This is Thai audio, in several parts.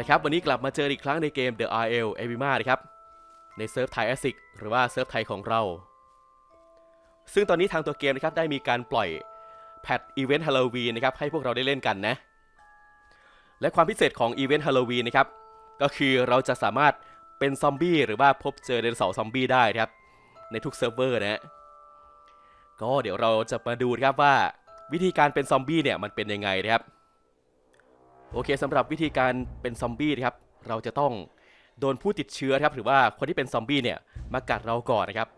เอาละครับ วันนี้กลับมาเจออีกครั้งในเกม The RL a v i m a นะครับ ในเซิร์ฟไทยแอซิกหรือว่าเซิร์ฟไทยของเรา ซึ่งตอนนี้ทางตัวเกมนะครับได้มีการปล่อยแพทอีเวนต์ฮาโลวีนนะครับให้พวกเราได้เล่นกันนะ และความพิเศษของอีเวนต์ฮาโลวีนนะครับ ก็คือเราจะสามารถเป็นซอมบี้หรือว่าพบเจอไดโนเสาร์ซอมบี้ได้ครับ ในทุกเซิร์ฟเวอร์นะฮะก็เดี๋ยวเราจะมาดูนะครับว่าวิธีการเป็นซอมบี้เนี่ยมันเป็นยังไงนะครับ โอเคสำหรับวิธีการเป็นซอมบี้นะครับเราจะต้องโดนผู้ติดเชื้อครับหรือว่าคนที่เป็นซอมบี้เนี่ยมากัดเราก่อนนะครับ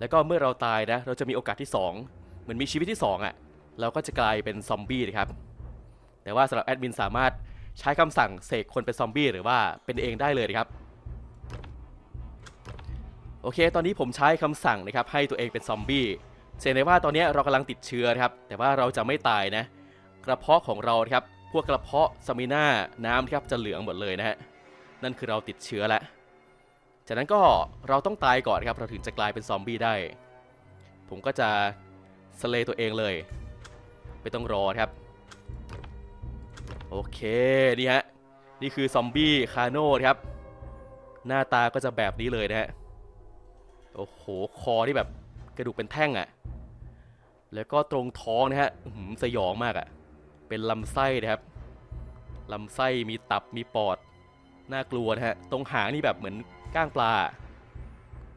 แล้วก็เมื่อเราตายนะเราจะมีโอกาสที่ 2 เหมือนมีชีวิตที่ 2อะเราก็จะกลายเป็นซอมบี้นะครับแต่ว่าสำหรับแอดมินสามารถใช้คำสั่งเสกคนเป็นซอมบี้หรือว่าเป็นเองได้เลยนะครับโอเค ตอนนี้ผมใช้คำสั่งนะครับให้ตัวเองเป็นซอมบี้เห็นได้ว่าตอนนี้เรากำลังติดเชื้อครับแต่ว่าเราจะไม่ตายนะกระเพาะของเราครับ พวกกระเพาะสมิน่าน้ำครับจะเหลืองหมดเลยนะฮะนั่นคือเราติดเชื้อแล้วจากนั้นก็เราต้องตายก่อนครับเราถึงจะกลายเป็นซอมบี้ได้ ผมก็จะสเลย์ตัวเองเลย ไม่ต้องรอครับ โอเคนี่ฮะนี่คือซอมบี้คาโน่ครับ หน้าตาก็จะแบบนี้เลยนะฮะโอ้โหคอที่แบบกระดูกเป็นแท่งอะ่ะแล้วก็ตรงท้องนะฮะหือสยองมากอะ่ะ เป็นลำไส้นะครับลำไส้มีตับมีปอด น่ากลัวนะฮะ ตรงหางนี่แบบเหมือนก้างปลา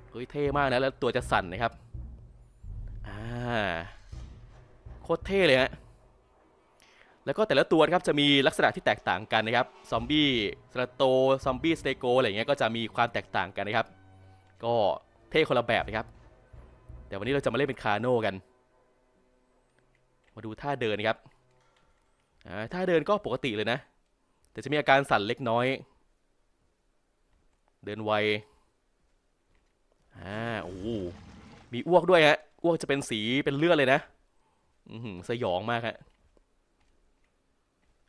เฮ้ยเท่มากนะแล้วตัวจะสั่นนะครับ อ่า โคตรเท่เลยฮะแล้วก็แต่ละตัวครับจะมีลักษณะที่แตกต่างกันนะครับ ซอมบี้สตราโต ซอมบี้สเตโกอะไรอย่างเงี้ยก็จะมีความแตกต่างกันนะครับ ก็เท่คนละแบบนะครับ แต่วันนี้เราจะมาเล่นเป็นคาโน่กัน มาดูท่าเดินนะครับ ถ้าเดินก็ปกติเลยนะ แต่จะมีอาการสั่นเล็กน้อย เดินไวอ่าโอ้มีอ้วกด้วยฮะอ้วกจะเป็นสีเป็นเลือดเลยนะอือหือสยองมากฮะ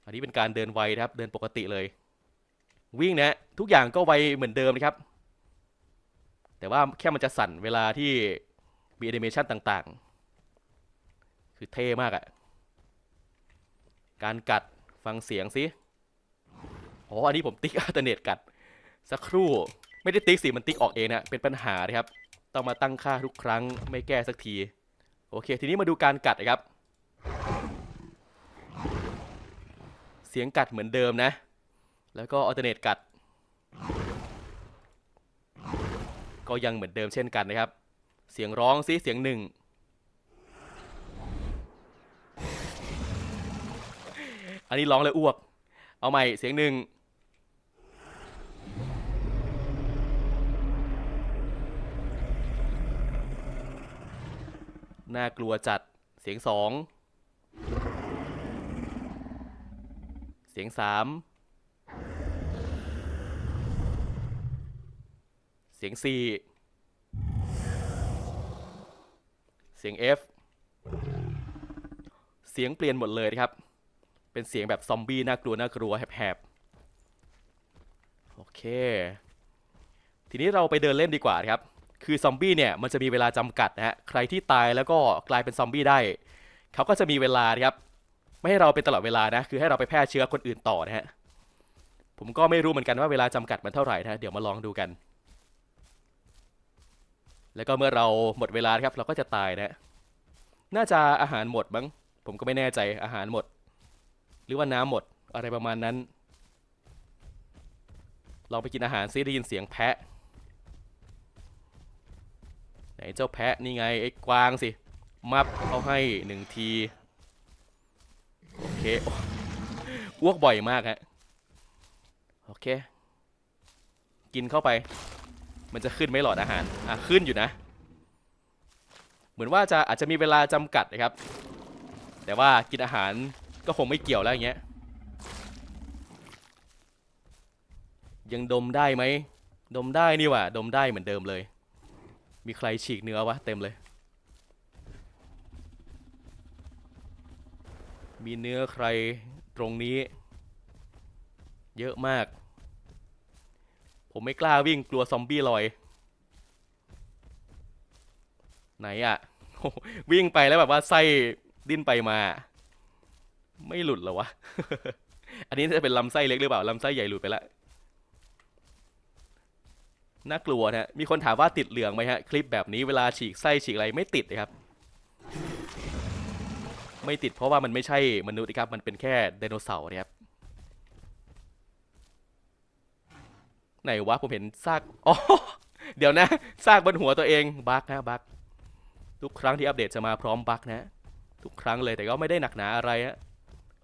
อันนี้เป็นการเดินไวครับ เดินปกติเลย วิ่งนะทุกอย่างก็ไวเหมือนเดิมนะครับ แต่ว่าแค่มันจะสั่นเวลาที่มีแอนิเมชันต่างๆ คือเท่มากอะ การกัดฟังเสียงสิอ๋ออันนี้ผมติ๊กอัลเทอร์เนตกัด สักครู่ไม่ได้ติ๊กสิมันติ๊กออกเองนะเป็นปัญหานะครับ ต้องมาตั้งค่าทุกครั้งไม่แก้สักที โอเค ทีนี้มาดูการกัดนะครับ เสียงกัดเหมือนเดิมนะ แล้วก็อัลเทอร์เนตกัด ก็ยังเหมือนเดิมเช่นกันนะครับ เสียงร้องสิเสียงหนึ่ง อันนี้ร้องเลยอ้วก เอาใหม่เสียงหนึ่งน่ากลัวจัด เสียงสอง เสียงสาม เสียงสี่ เสียง F เสียงเปลี่ยนหมดเลยครับ เป็นเสียงแบบซอมบี้น่ากลัวน่ากลัวแหบๆโอเค ทีนี้เราไปเดินเล่นดีกว่าครับ คือซอมบี้เนี่ยมันจะมีเวลาจำกัดนะฮะใครที่ตายแล้วก็กลายเป็นซอมบี้ได้เขาก็จะมีเวลาครับ ไม่ให้เราเป็นตลอดเวลานะ คือให้เราไปแพร่เชื้อคนอื่นต่อนะฮะผมก็ไม่รู้เหมือนกันว่าเวลาจำกัดมันเท่าไหร่นะเดี๋ยวมาลองดูกัน แล้วก็เมื่อเราหมดเวลาครับ เราก็จะตายนะน่าจะอาหารหมดมั้งผมก็ไม่แน่ใจอาหารหมด หรือว่าน้ำหมดอะไรประมาณนั้นลองไปกินอาหารซิได้ยินเสียงแพะ ไหนเจ้าแพะนี่ไงไอ้กวางสิ มับเอาให้หนึ่งที โอเคโอ้วกบ่อยมากฮะ โอเค กินเข้าไป มันจะขึ้นไหมหลอดอาหาร อะ ขึ้นอยู่นะ เหมือนว่าจะอาจจะมีเวลาจำกัดนะครับ แต่ว่ากินอาหาร ก็คงไม่เกี่ยวแล้วอย่างเงี้ย ยังดมได้ไหม ดมได้นี่ว่าดมได้เหมือนเดิมเลย มีใครฉีกเนื้อวะเต็มเลย มีเนื้อใครตรงนี้ เยอะมาก ผมไม่กล้าวิ่งกลัวซอมบี้ลอย ไหนอะวิ่งไปแล้วแบบว่าไส้ดิ้นไปมา ไม่หลุดเหรอวะ อันนี้จะเป็นลำไส้เล็กหรือเปล่าลำไส้ใหญ่หลุดไปแล้วน่ากลัวนะฮะมีคนถามว่าติดเหลืองไหมฮะ คลิปแบบนี้เวลาฉีกไส้ฉีกอะไรไม่ติดนะครับ ไม่ติดเพราะว่ามันไม่ใช่มนุษย์นะครับ มันเป็นแค่ไดโนเสาร์นะครับ ไหนวะผมเห็นซาก อ๋อ เดี๋ยวนะ ซากบนหัวตัวเองบั๊กนะบั๊กทุกครั้งที่อัปเดตจะมาพร้อมบั๊กนะ ทุกครั้งเลยแต่ก็ไม่ได้หนักหนาอะไรฮะ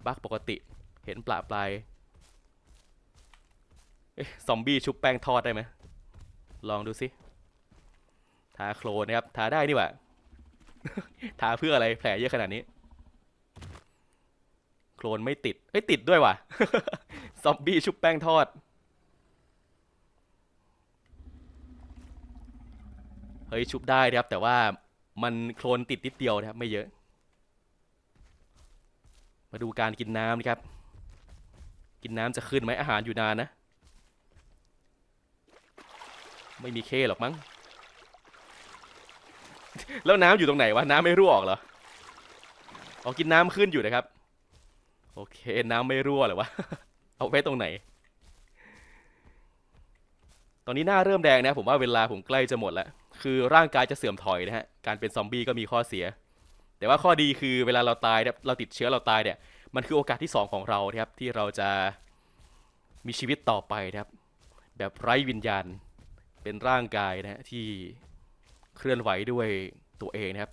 บั๊กปกติ เห็นปลาปลายซอมบี้ชุบแป้งทอดได้ไหม ลองดูสิ ทาโคลนะครับ ทาได้นี่หว่า ทาเพื่ออะไรแผลเยอะขนาดนี้ โคลนไม่ติด เอ้ย ติดด้วยว่ะ ซอมบี้ชุบแป้งทอด เฮ้ย ชุบได้นะครับ แต่ว่ามันโคลนติดนิดเดียวนะครับ ไม่เยอะ มาดูการกินน้ำนะครับ กินน้ำจะขึ้นไหมอาหารอยู่นานนะ ไม่มีเคหรอกมั้ง แล้วน้ำอยู่ตรงไหนวะ น้ำไม่รั่วออกเหรออ๋อกินน้ำขึ้นอยู่นะครับ โอเค น้ำไม่รั่วเหรอวะ เอาไว้ตรงไหน ตอนนี้หน้าเริ่มแดงนะ ผมว่าเวลาผมใกล้จะหมดแล้ว คือร่างกายจะเสื่อมถอยนะฮะ การเป็นซอมบี้ก็มีข้อเสีย แต่ว่าข้อดีคือเวลาเราตายเนี่ยเราติดเชื้อเราตายเนี่ยมันคือโอกาสที่สองของเราครับที่เราจะมีชีวิตต่อไปครับ แบบไร้วิญญาณเป็นร่างกายนะที่เคลื่อนไหวด้วยตัวเองนะครับ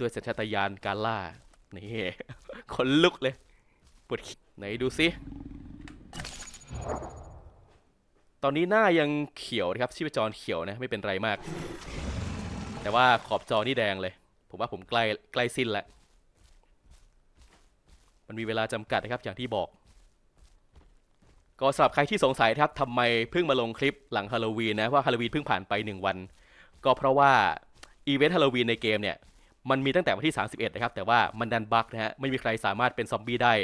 ด้วยสัญชาตญาณการล่านี่ขนลุกเลยปวดไหนดูสิตอนนี้หน้ายังเขียวนะครับชีพจรเขียวนะไม่เป็นไรมาก แต่ว่าขอบจอนี่แดงเลย ผมว่าผมใกล้ใกล้สิ้นแล้ว มันมีเวลาจำกัดนะครับอย่างที่บอก ก็สำหรับใครที่สงสัยนะครับทำไมเพิ่งมาลงคลิปหลังฮาโลวีนนะว่าฮาโลวีนเพิ่งผ่านไป 1 วัน ก็เพราะว่าอีเวนต์ฮาโลวีนในเกมเนี่ยมันมีตั้งแต่วันที่ 31 นะครับ แต่ว่ามันดันบั๊กนะฮะไม่มีใครสามารถเป็นซอมบี้ได้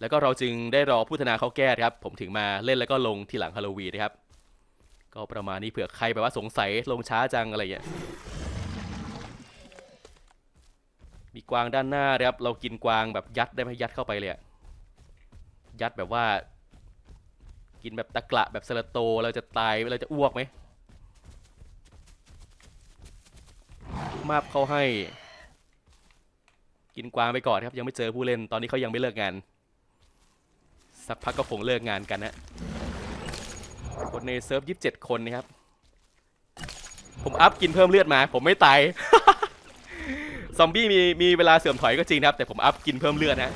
แล้วก็เราจึงได้รอผู้พัฒนาเขาแก้นะครับ ผมถึงมาเล่นแล้วก็ลงที่หลังฮาโลวีนนะครับ ก็ประมาณนี้เผื่อใครแบบว่าสงสัยลงช้าจังอะไรอย่างเงี้ย มีกวางด้านหน้านะครับ เรากินกวางแบบยัดได้ไหมยัดเข้าไปเลยอะยัดแบบว่า กินแบบตะกละแบบสลาโตเราจะตายเราจะอ้วกไหมมาบเขาให้ กินกวางไปก่อนครับ ยังไม่เจอผู้เล่นตอนนี้เขายังไม่เลิกงาน สักพักก็คงเลิกงานกันนะคนในเซิร์ฟยี่สิบเจ็ดคนนะครับ ผมอัพกินเพิ่มเลือดมา ผมไม่ตาย ซอมบี้มีมีเวลาเสื่อมถอยก็จริงนะครับ แต่ผมอัพกินเพิ่มเลือดนะ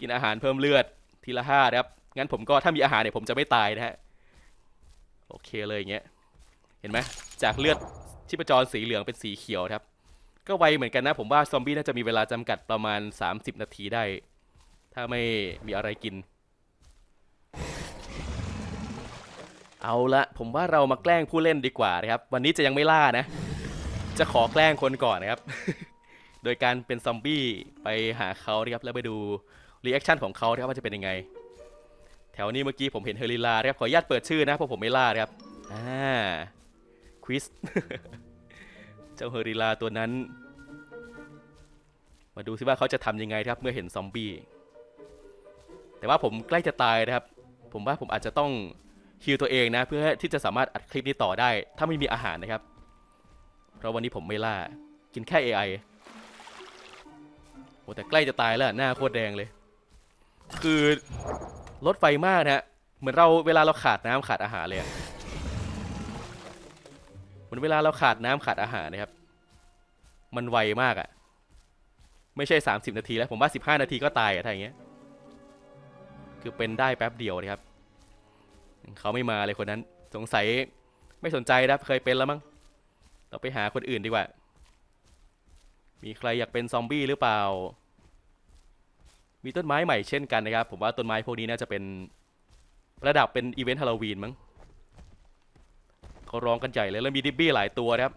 กินอาหารเพิ่มเลือดทีละห้านะครับ งั้นผมก็ถ้ามีอาหารเนี่ยผมจะไม่ตายนะฮะ โอเคเลยอย่างเงี้ย เห็นไหมจากเลือดชีพจรสีเหลืองเป็นสีเขียวครับ ก็ไวเหมือนกันนะ ผมว่าซอมบี้น่าจะมีเวลาจำกัดประมาณ 30 นาทีได้ ถ้าไม่มีอะไรกิน เอาละผมว่าเรามาแกล้งผู้เล่นดีกว่านะครับ วันนี้จะยังไม่ล่านะ จะขอแกล้งคนก่อนนะครับ โดยการเป็นซอมบี้ไปหาเขานะครับแล้วไปดูรีแอคชั่นของเขานะครับว่าจะเป็นยังไง แถวนี้เมื่อกี้ผมเห็นเฮลิลานะครับขออนุญาตเปิดชื่อนะเพราะผมไม่ล่านะครับอ่าควิสเจ้าเฮริลาตัวนั้น มาดูซิว่าเขาจะทำยังไงครับเมื่อเห็นซอมบี้แต่ว่าผมใกล้จะตายนะครับ ผมว่าผมอาจจะต้องฮิลตัวเองนะ เพื่อที่จะสามารถอัดคลิปนี้ต่อได้ ถ้าไม่มีอาหารนะครับ เพราะวันนี้ผมไม่ล่า กินแค่ AI โอ้แต่ใกล้จะตายแล้วหน้าโคตรแดงเลย คือลดไฟมากนะฮะเหมือนเราเวลาเราขาดน้ำขาดอาหารเลยเหมือนเวลาเราขาดน้ำขาดอาหารนะครับ มันไวมากอะไม่ใช่ 30 นาทีแล้วผมว่า 15 นาทีก็ตายอะถ้าอย่างเงี้ย คือเป็นได้แป๊บเดียวนะครับ เขาไม่มาเลยคนนั้น สงสัยไม่สนใจนะเคยเป็นแล้วมั้ง เราไปหาคนอื่นดีกว่า มีใครอยากเป็นซอมบี้หรือเปล่า มีต้นไม้ใหม่เช่นกันนะครับ ผมว่าต้นไม้พวกนี้น่าจะเป็นระดับเป็นอีเวนต์ฮาโลวีนมั้งเขาร้องกันใหญ่เลยแล้วมีดิบบี้หลายตัวนะครับ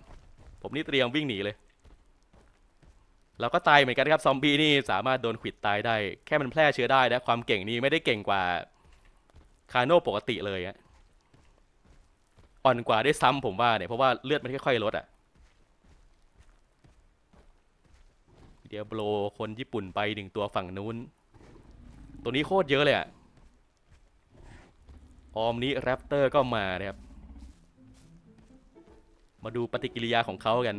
ผมนี่เตรียมวิ่งหนีเลย เราก็ตายเหมือนกันครับซอมบี้นี่สามารถโดนขิดตายได้ แค่มันแพร่เชื้อได้นะความเก่งนี่ไม่ได้เก่งกว่าคาโน่ปกติเลยอะ อ่อนกว่าได้วยซ้ำผมว่าเนี่ยเพราะว่าเลือดมันค่อยๆลดอะเดียโบลคนญี่ปุ่นไปหนึ่งตัวฝั่งนู้น ตัวนี้โคตรเยอะเลยอะออมนี้แรปเตอร์ก็มานะครับ มาดูปฏิกิริยาของเขากัน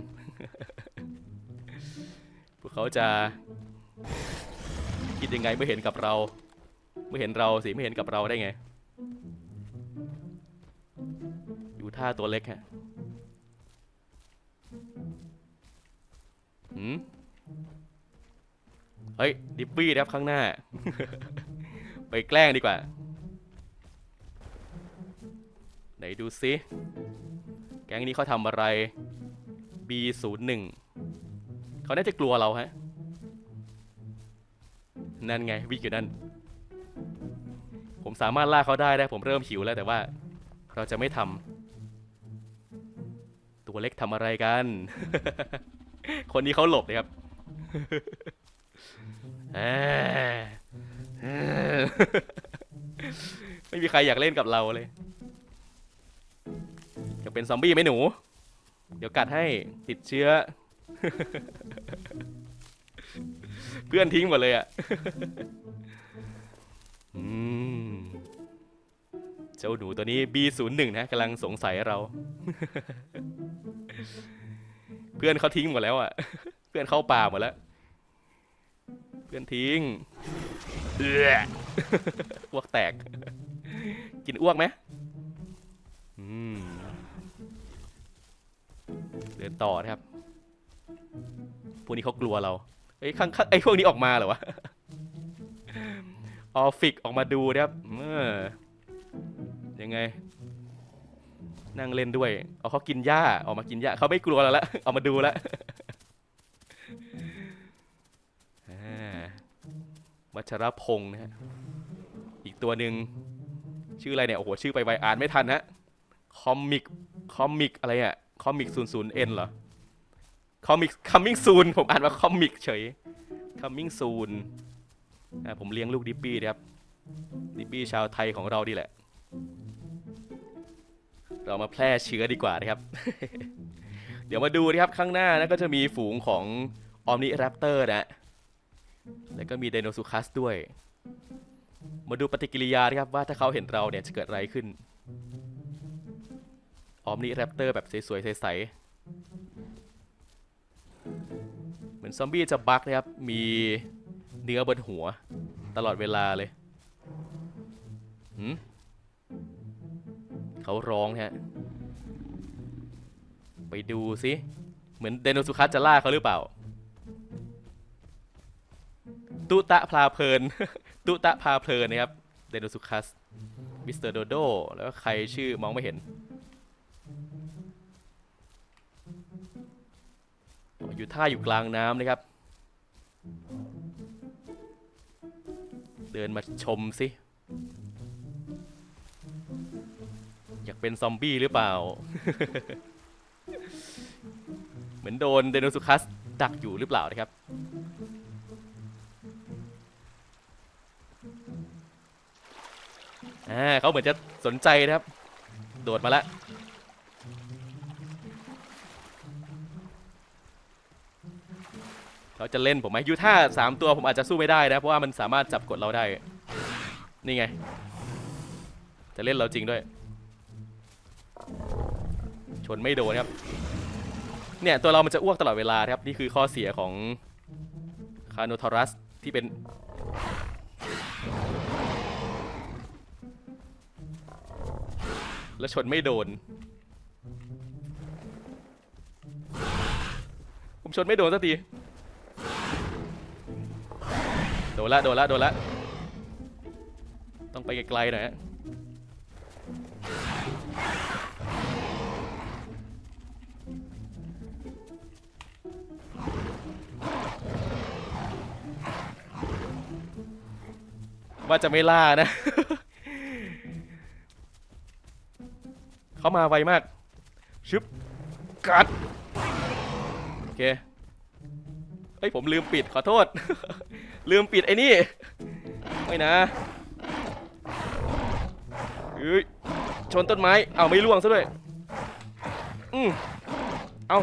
พวกเขาจะคิดยังไงเมื่อเห็นกับเรา เมื่อเห็นเราสิไม่เห็นกับเราได้ไง ท่าตัวเล็กฮะหืมเฮ้ย ดิปปี้ครับข้างหน้า ไปแกล้งดีกว่า ไหนดูซิ แก๊งนี้เขาทำอะไร B01 เขาน่าจะกลัวเราฮะ นั่นไงวิ่งอยู่นั่น ผมสามารถล่าเขาได้ได้ผมเริ่มหิวแล้วแต่ว่า เราจะไม่ทำ ตัวเล็กทำอะไรกัน คนนี้เขาหลบเลยครับไม่มีใครอยากเล่นกับเราเลยจะเป็นซอมบี้ไหมหนู เดี๋ยวกัดให้ติดเชื้อ เพื่อนทิ้งหมดเลยอะเจ้าหนูตัวนี้ B01 นะกำลังสงสัยเรา เพื่อนเขาทิ้งหมดแล้วอะ เพื่อนเข้าป่าหมดแล้ว เพื่อนทิ้งเอื้ออ้วกแตก กินอ้วกไหมอืมเดินต่อนะครับ พวกนี้เขากลัวเราเอ้ยข้างข้างไอ้พวกนี้ออกมาเหรอวะ ออฟิกออกมาดูนะครับเออยังไง นั่งเล่นด้วย เอาเขากินหญ้าออกมากินหญ้าเขาไม่กลัวเราละเอามาดูละวัชรพงศ์นะฮะ อีกตัวหนึ่งชื่ออะไรเนี่ย โอ้โห ชื่อไปไวอ่านไม่ทันฮะ คอมิก คอมิกอะไรอะ คอมิกศูนย์ศูนย์เอ็นเหรอ คอมิก coming soon ผมอ่านว่าคอมิกเฉย coming soon อ่าผมเลี้ยงลูกดิปปี้นะครับ ดิปปี้ชาวไทยของเราดีแหละ เรามาแพร่เชื้อดีกว่านะครับ เดี๋ยวมาดูนะครับข้างหน้านะก็จะมีฝูงของออมนิแรปเตอร์นะ แล้วก็มีไดโนซูคัสด้วย มาดูปฏิกิริยานะครับว่าถ้าเขาเห็นเราเนี่ยจะเกิดอะไรขึ้น ออมนิแรปเตอร์แบบสวยๆใสๆ เหมือนซอมบี้จะบักนะครับ มีเนื้อบนหัวตลอดเวลาเลยหืม เขาร้องฮะ ไปดูสิเหมือนไดโนสุคัสจะล่าเขาหรือเปล่า ตุตะพลาเพลิน ตุตะพาเพลินนะครับไดโนสุคัส มิสเตอร์โดโด แล้วใครชื่อมองไม่เห็นอยู่ท่าอยู่กลางน้ำนะครับ เดินมาชมสิ อยากเป็นซอมบี้หรือเปล่า เหมือนโดนไดโนสุคัสดักอยู่หรือเปล่านะครับ อ่าเขาเหมือนจะสนใจนะครับ โดดมาแล้วเขาจะเล่นผมไหมยูท่าสามตัวผมอาจจะสู้ไม่ได้นะ เพราะว่ามันสามารถจับกดเราได้ นี่ไง จะเล่นเราจริงด้วยช นไม่โดนครับ เนี่ยตัวเรามันจะอ้วกตลอดเวลาครับ นี่คือข้อเสียของคาโนทอรัสที่เป็นแล้วชนไม่โดน ผมชนไม่โดนสักที โดนละ โดนละ โดนละ ต้องไปไกลๆหน่อยฮะ ว่าจะไม่ล่านะ เขามาไวมาก ชึบ กัด โอเค เฮ้ย ผมลืมปิดขอโทษ ลืมปิดไอ้นี่ ไม่นะเฮ้ยชนต้นไม้ เอาไม่ล่วงซะด้วย อืมเอา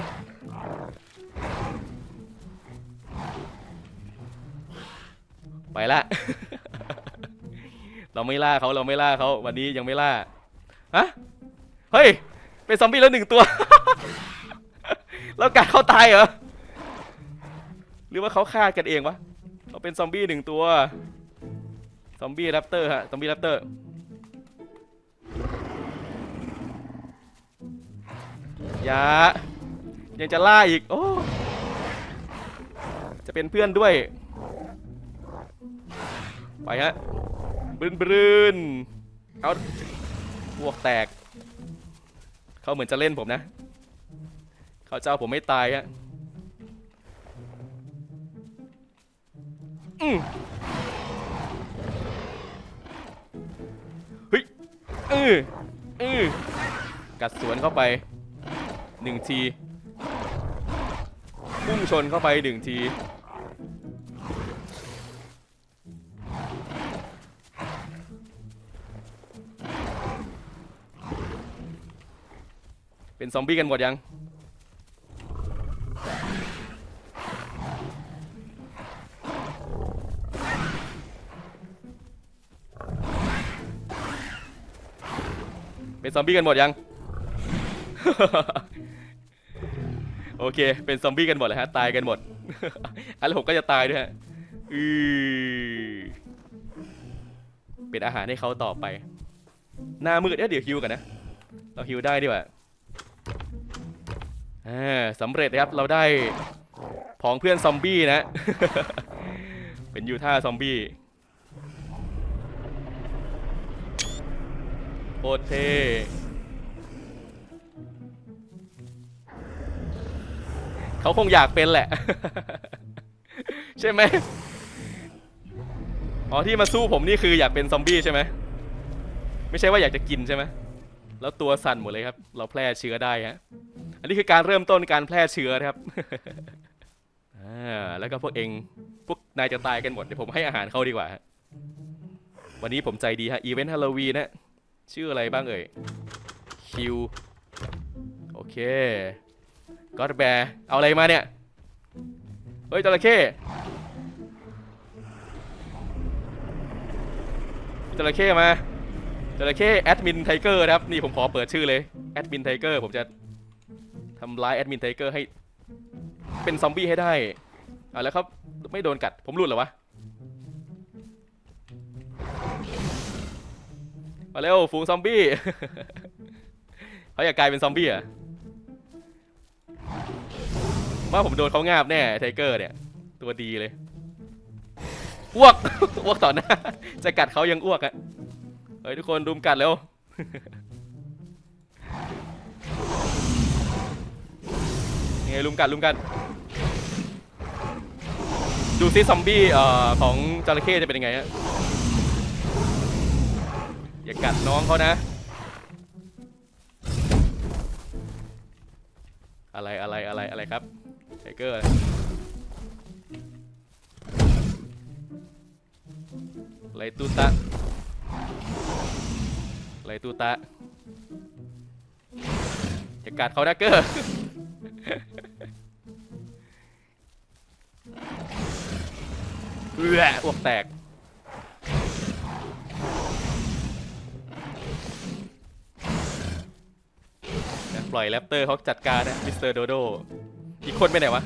ไปละ เราไม่ล่าเขาเราไม่ล่าเขาวันนี้ยังไม่ล่าฮะเฮ้ยเป็นซอมบี้แล้วหนึ่งตัว แล้วกัดเขาตายเหรอหรือว่าเขาฆ่ากันเองวะเราเป็นซอมบี้หนึ่งตัวซอมบี้แรปเตอร์ฮะซอมบี้แรปเตอร์อย่ายังจะล่าอีก โอ้จะเป็นเพื่อนด้วย ไปฮะ บรืนบรืนเอาพวกแตก เขาเหมือนจะเล่นผมนะ เขาจะเอาผมไม่ตายฮะอืมเฮ้ยเออเออกัดสวนเข้าไปหนึ่งที พุ่งชนเข้าไปหนึ่งที เป็นซอมบี้กันหมดยัง เป็นซอมบี้กันหมดยัง โอเค เป็นซอมบี้กันหมดเลยฮะ ตายกันหมด อันแล้วผมก็จะตายด้วยฮะอือเป็นอาหารให้เขาต่อไป หน้ามืดเอ๊ะเดี๋ยวฮิวกันนะ เราฮิวได้ดีกว่า สำเร็จนะครับเราได้ผองเพื่อนซอมบี้นะ เป็นยูท่าซอมบี้โคตรเท่เขาคงอยากเป็นแหละ ใช่ไหมอ๋อที่มาสู้ผมนี่คืออยากเป็นซอมบี้ใช่ไหมไม่ใช่ว่าอยากจะกินใช่ไหม แล้วตัวสั่นหมดเลยครับ เราแพร่เชื้อได้ฮะอันนี้คือการเริ่มต้นการแพร่เชื้อนะครับอ่าแล้วก็พวกเองพวกนายจะตายกันหมดเดี๋ยวผมให้อาหารเขาดีกว่าฮะวันนี้ผมใจดีฮะอีเวนต์ฮาโลวีนนะชื่ออะไรบ้างเอ่ยคิวโอเคก็อดแบร์เอาอะไรมาเนี่ยเฮ้ยจระเข้จระเข้มา จระเข้แอดมินไทเกอร์นะครับนี่ผมขอเปิดชื่อเลยแอดมินไทเกอร์ผมจะทำร้ายแอดมินไทเกอร์ให้เป็นซอมบี้ให้ได้อะแล้วเขาไม่โดนกัดผมหลุดเหรอวะมาเร็วฝูงซอมบี้เขาอยากกลายเป็นซอมบี้อะว่าผมโดนเขางาบแน่ไทเกอร์เนี่ยตัวดีเลยอ้วกอ้วกต่อหน้าจะกัดเขายังอ้วกอะ ฮ้ยทุกคนรุมกัดเร็วยังไงลุมกัดลุมกัดดูซิซอมบี้เอ่อของจระเข้จะเป็นยังไงฮะอย่ากัดน้องเขานะ อะไรอะไรอะไรอะไรครับไทเกอร์อะไรตูตะ อะไรตูตะอย่ากัดเขานะเกอร์เอื้ออ้วกแตกปล่อยแรปเตอร์เขาจัดการนะมิสเตอร์โดโดอีกคนไปไหนวะ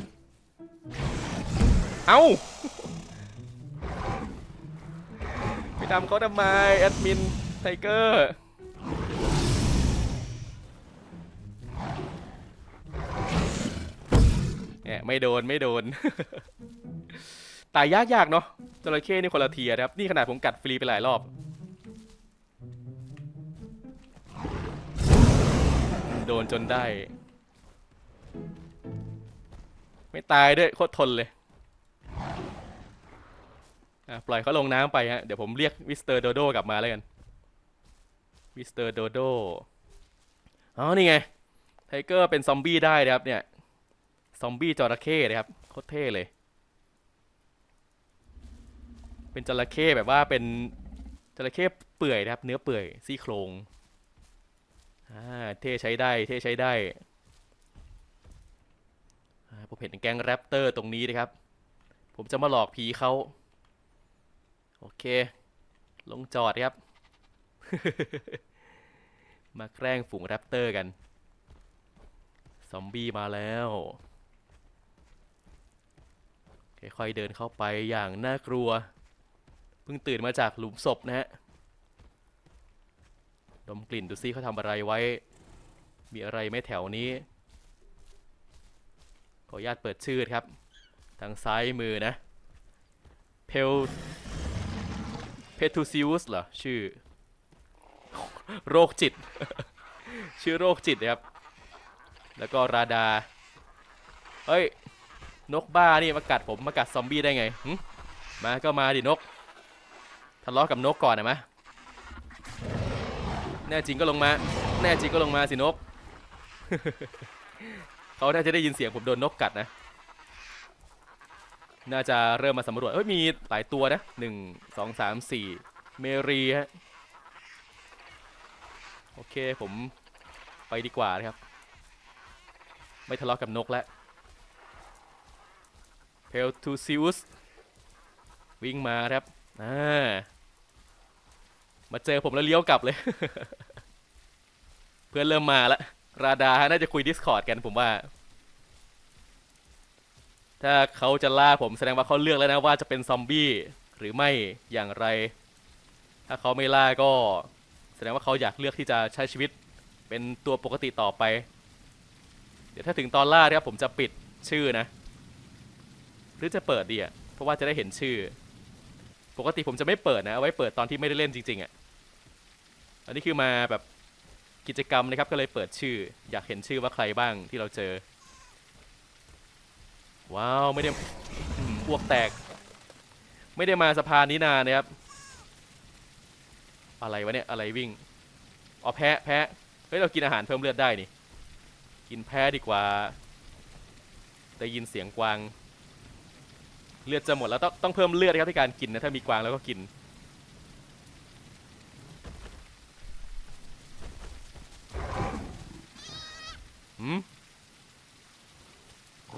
เอ้า ไปทำเขาทำไมแอดมินไทเกอร์เนี่ยไม่โดนไม่โดน ตายยากยากๆเนาะจระเข้นี่คนละเทียนะครับ นี่ขนาดผมกัดฟรีไปหลายรอบ โดนจนได้ ไม่ตายด้วยโคตรทนเลย อะปล่อยเขาลงน้ำไปฮะเดี๋ยวผมเรียกมิสเตอร์โดโดกลับมาแล้วกันมิสเตอร์โดโดอ๋อนี่ไงไทเกอร์เป็นซอมบี้ได้นะครับเนี่ยซอมบี้จระเข้นะครับโคตรเท่เลย เป็นจระเข้แบบว่าเป็นจระเข้เปื่อยนะครับ เนื้อเปื่อยซี่โครงอ่าเท่ใช้ได้เท่ใช้ได้ผมเห็นแก๊งแรปเตอร์ตรงนี้นะครับ ผมจะมาหลอกผีเขา โอเค ลงจอดครับ มาแกล้งฝูงแรปเตอร์กัน ซอมบี้มาแล้ว ค่อยๆเดินเข้าไปอย่างน่ากลัว เพิ่งตื่นมาจากหลุมศพนะฮะ ดมกลิ่นดูซิเขาทำอะไรไว้ มีอะไรไหม่แถวนี้ ขออนุญาตเปิดชื่อครับ ทางซ้ายมือนะ เพล ทูซิอุสเหรอ ชื่อ โรคจิต ชื่อโรคจิตนะครับ แล้วก็ราดา เฮ้ย นกบ้านี่มากัดผมมากัดซอมบี้ได้ไงมาก็มาดินก ทะเลาะกับนกก่อนนะมะแน่จริงก็ลงมา แน่จริงก็ลงมาสินก เขาน่าจะได้ยินเสียงผมโดนนกกัดนะ น่าจะเริ่มมาสำรวจเอ้ยมีหลายตัวนะหนึ่งสองสามสี่เมรีฮะโอเคผมไปดีกว่านะครับ ไม่ทะเลาะกับนกแล้วเพลทูซิอุสวิ่งมาครับอ่ามาเจอผมแล้วเลี้ยวกลับเลย เพื่อนเริ่มมาแล้วราดาน่าจะคุย Discord กันผมว่า ถ้าเขาจะล่าผมแสดงว่าเขาเลือกแล้วนะว่าจะเป็นซอมบี้หรือไม่อย่างไร ถ้าเขาไม่ล่าก็ แสดงว่าเขาอยากเลือกที่จะใช้ชีวิตเป็นตัวปกติต่อไป เดี๋ยวถ้าถึงตอนล่าเนี่ยผมจะปิดชื่อนะ หรือจะเปิดดีอะเพราะว่าจะได้เห็นชื่อ ปกติผมจะไม่เปิดนะเอาไว้เปิดตอนที่ไม่ได้เล่นจริง ๆอะอันนี้คือมาแบบกิจกรรมนะครับก็เลยเปิดชื่อ อยากเห็นชื่อว่าใครบ้างที่เราเจอ ว้าวไม่ได้อืมอ้วกแตก ไม่ได้มาสะพานนี้นานนะครับ อะไรวะเนี่ยอะไรวิ่งอ๋อแพะแพะเฮ้ยเรากินอาหารเพิ่มเลือดได้นี่ กินแพะดีกว่าได้ยินเสียงกวาง เลือดจะหมดแล้วต้องต้องเพิ่มเลือดนะครับที่การกินนะถ้ามีกวางแล้วก็กินหืม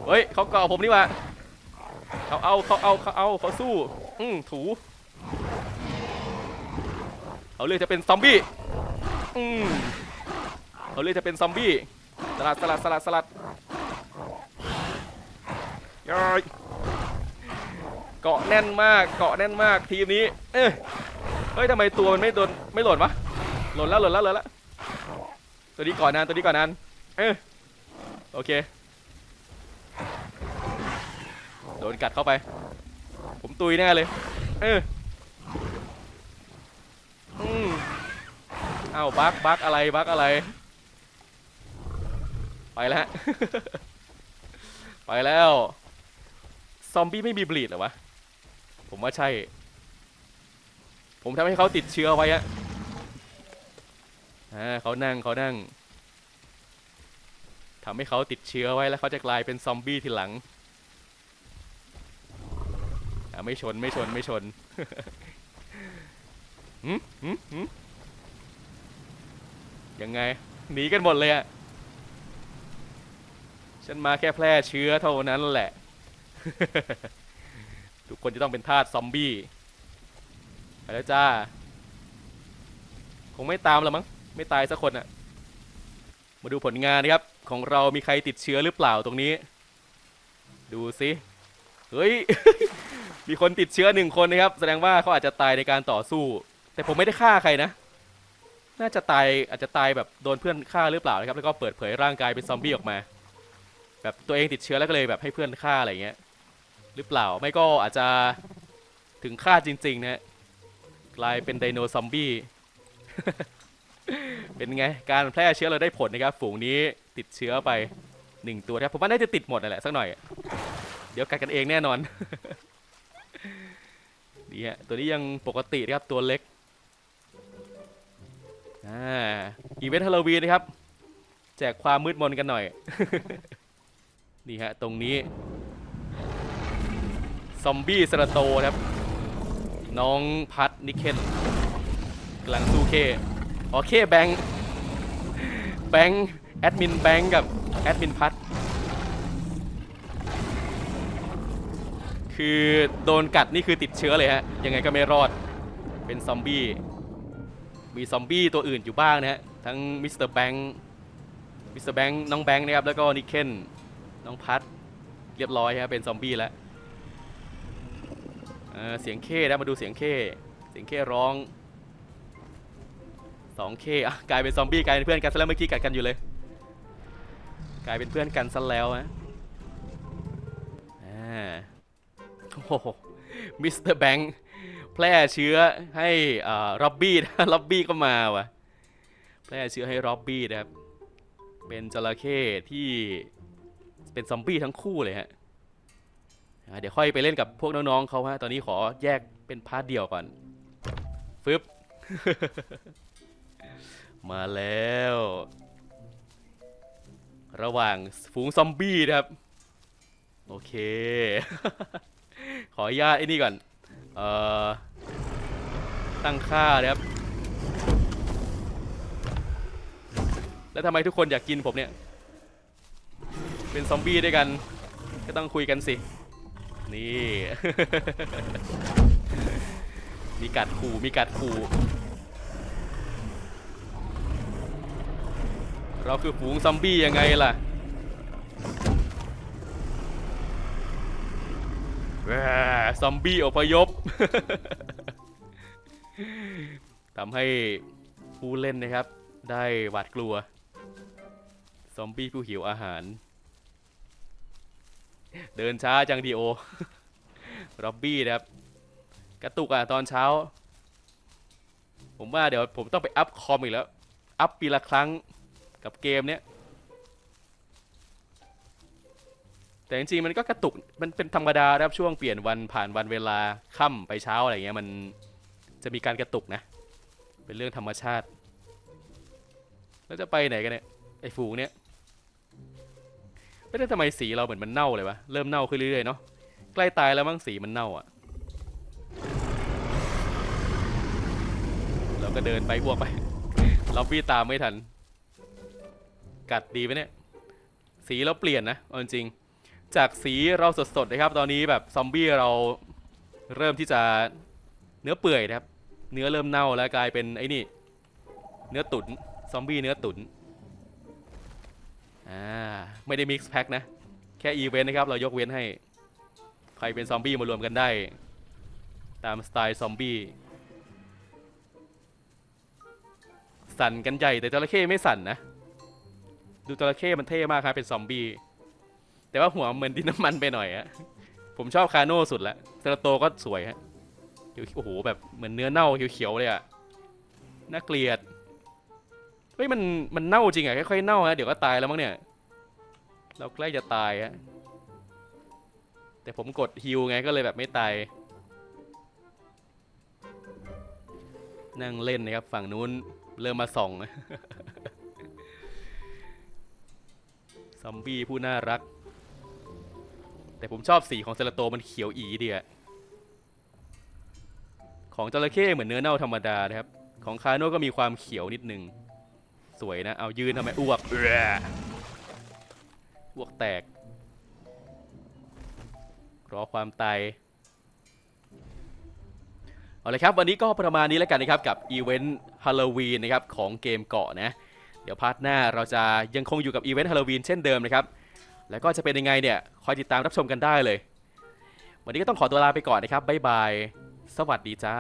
เฮ้ยเขาเกาะผมนี่ว่าเขาเอาเขาเอาเขาเอาเขาสู้ อืมถูเขาเลือกจะเป็นซอมบี้อืมเขาเลือกจะเป็นซอมบี้สลัดสลัดสลัดสลัดย้อยเกาะแน่นมากเกาะแน่นมากทีมนี้ เอ้ยเฮ้ยทำไมตัวมันไม่โดนไม่หล่นวะหล่นแล้วหล่นแล้วหล่นแล้วตัวนี้ก่อนนานตัวนี้ก่อนนานเออโอเค โดนกัดเข้าไป ผมตุยแน่เลย เอออืมอ้าวบักบักอะไรบักอะไร ไปแล้ว ไปแล้ว ซอมบี้ไม่มีบลีดหรอวะ ผมว่าใช่ ผมทำให้เขาติดเชื้อไว้อะอ่าเขานั่งเขานั่งทำให้เขาติดเชื้อไว้แล้วเขาจะกลายเป็นซอมบี้ทีหลัง ไม่ชนไม่ชนไม่ชนหืมหืมหืมยังไง หนีกันหมดเลยอะฉันมาแค่แพร่เชื้อเท่านั้นแหละ ทุกคนจะต้องเป็นทาสซอมบี้ไปแล้วจ้า คงไม่ตามแล้วมั้ง ไม่ตายสักคนอะมาดูผลงานนะครับ ของเรามีใครติดเชื้อหรือเปล่าตรงนี้ ดูสิ เฮ้ย มีคนติดเชื้อหนึ่งคนนะครับ แสดงว่าเขาอาจจะตายในการต่อสู้ แต่ผมไม่ได้ฆ่าใครนะ น่าจะตายอาจจะตายแบบโดนเพื่อนฆ่าหรือเปล่านะครับ แล้วก็เปิดเผยร่างกายเป็นซอมบี้ออกมา แบบตัวเองติดเชื้อแล้วก็เลยแบบให้เพื่อนฆ่าอะไรเงี้ย หรือเปล่า ไม่ก็อาจจะถึงฆ่าจริง ๆ นะกลายเป็นไดโนซอมบี้ เป็นไง การแพร่เชื้อเราได้ผลนะครับ ฝูงนี้ติดเชื้อไปหนึ่งตัวครับ ผมว่าน่าจะติดหมดนั่นแหละสักหน่อย เดี๋ยวกัดกันเองแน่นอนีฮะตัวนี้ยังปกตินะครับตัวเล็กอ่าอีเวนต์ฮาโลวีนนะครับ แจกความมืดมนกันหน่อย นี่ฮะ ตรงนี้ ซอมบี้สระโตครับ น้องพัดนิเคนกำลังสู้เคอ๋อเคแบงแบงแอดมินแบงกับแอดมินพัด คือโดนกัดนี่คือติดเชื้อเลยฮะ ยังไงก็ไม่รอด เป็นซอมบี้ มีซอมบี้ตัวอื่นอยู่บ้างนะฮะ ทั้งมิสเตอร์แบงค์ มิสเตอร์แบงค์น้องแบงค์นะครับ แล้วก็นิเคนน้องพัด เรียบร้อยครับเป็นซอมบี้แล้วเเสียงเคนะมาดูเสียงเคเสียงเคร้องสองเคอะกลายเป็นซอมบี้กลายเป็นเพื่อนกันซะแล้วเมื่อกี้กัดกันอยู่เลย กลายเป็นเพื่อนกันซะแล้วฮะอ่า โอ้โหมิสเตอร์แบงค์แพร่เชื้อให้อ่าร็อบบี้นะร็อบบี้ก็มาว่ะ แพร่เชื้อให้ร็อบบี้นะครับ เป็นจระเข้ที่เป็นซอมบี้ทั้งคู่เลยฮะเดี๋ยวค่อยไปเล่นกับพวกน้องๆเขาฮะ ตอนนี้ขอแยกเป็นพาร์ทเดียวก่อน ฟึบ มาแล้ว ระหว่างฝูงซอมบี้นะครับ โอเค ขออนุญาตไอ้นี่ก่อน เอ่อ ตั้งค่านะครับ แล้วทำไมทุกคนอยากกินผมเนี่ย เป็นซอมบี้ด้วยกัน ก็ต้องคุยกันสิ นี่ มีกัดขู่ มีกัดขู่เราคือฝูงซอมบี้ยังไงล่ะแหม่ ซอมบี้อพยพทำให้ผู้เล่นนะครับ ได้หวาดกลัว ซอมบี้ผู้หิวอาหาร เดินช้าจังดีโอร็อบบี้นะครับ กระตุกอะตอนเช้า ผมว่าเดี๋ยวผมต้องไปอัพคอมอีกแล้ว อัพปีละครั้งกับเกมเนี้ย แต่จริงๆมันก็กระตุกมันเป็นธรรมดาครับช่วงเปลี่ยนวันผ่านวันเวลาค่ำไปเช้าอะไรเงี้ยมันจะมีการกระตุกนะ เป็นเรื่องธรรมชาติ แล้วจะไปไหนกันเนี่ยไอ้ฝูงเนี้ยไม่ได้ทำไมสีเราเหมือนมันเน่าเลยวะเริ่มเน่าขึ้นเรื่อยๆเนาะใกล้ตายแล้วมั้งสีมันเน่าอะ เราก็เดินไปอ้วกไปล็อบบี้ตามไม่ทัน กัดดีไหมเนี่ย สีเราเปลี่ยนนะเอาจริง จากสีเราสดๆนะครับ ตอนนี้แบบซอมบี้เราเริ่มที่จะเนื้อเปื่อยนะครับ เนื้อเริ่มเน่าแล้วกลายเป็นไอ้นี่ เนื้อตุนซอมบี้เนื้อตุ๋นอ่าไม่ได้มิกซ์แพ็คนะ แค่อีเวนต์นะครับเรายกเว้นให้ ใครเป็นซอมบี้มารวมกันได้ ตามสไตล์ซอมบี้สั่นกันใหญ่แต่จระเข้ไม่สั่นนะ ดูจระเข้มันเท่มากครับเป็นซอมบี้ แต่ว่าหัวเหมือนดินน้ำมันไปหน่อยอะผมชอบคาโน่สุดละเซราโตก็สวยฮะโอ้โหแบบเหมือนเนื้อเน่าเขียวๆเลยอะน่าเกลียดเฮ้ยมันมันเน่าจริงอะค่อยๆเน่าฮะเดี๋ยวก็ตายแล้วมั้งเนี่ย เราใกล้จะตายฮะแต่ผมกดฮิวไงก็เลยแบบไม่ตายนั่งเล่นนะครับ ฝั่งนู้นเริ่มมาส่องซอมบี้ผู้น่ารัก แต่ผมชอบสีของเซราโตมันเขียวอีเดีอะของจระเข้เหมือนเนื้อเน่าธรรมดานะครับ ของคาโน่ก็มีความเขียวนิดนึง สวยนะ เอายืนทำไมอ้วกอ้วกแตก รอความตายเอาลยครับ วันนี้ก็ประมาณนี้แล้วกันนะครับ กับอีเวนต์ฮาโลวีนนะครับ ของเกมเกาะนะ เดี๋ยวพาร์ทหน้าเราจะยังคงอยู่กับอีเวนต์ฮาโลวีนเช่นเดิมนะครับ แล้วก็จะเป็นยังไงเนี่ย คอยติดตามรับชมกันได้เลย วันนี้ก็ต้องขอตัวลาไปก่อนนะครับบ๊ายบาย สวัสดีจ้า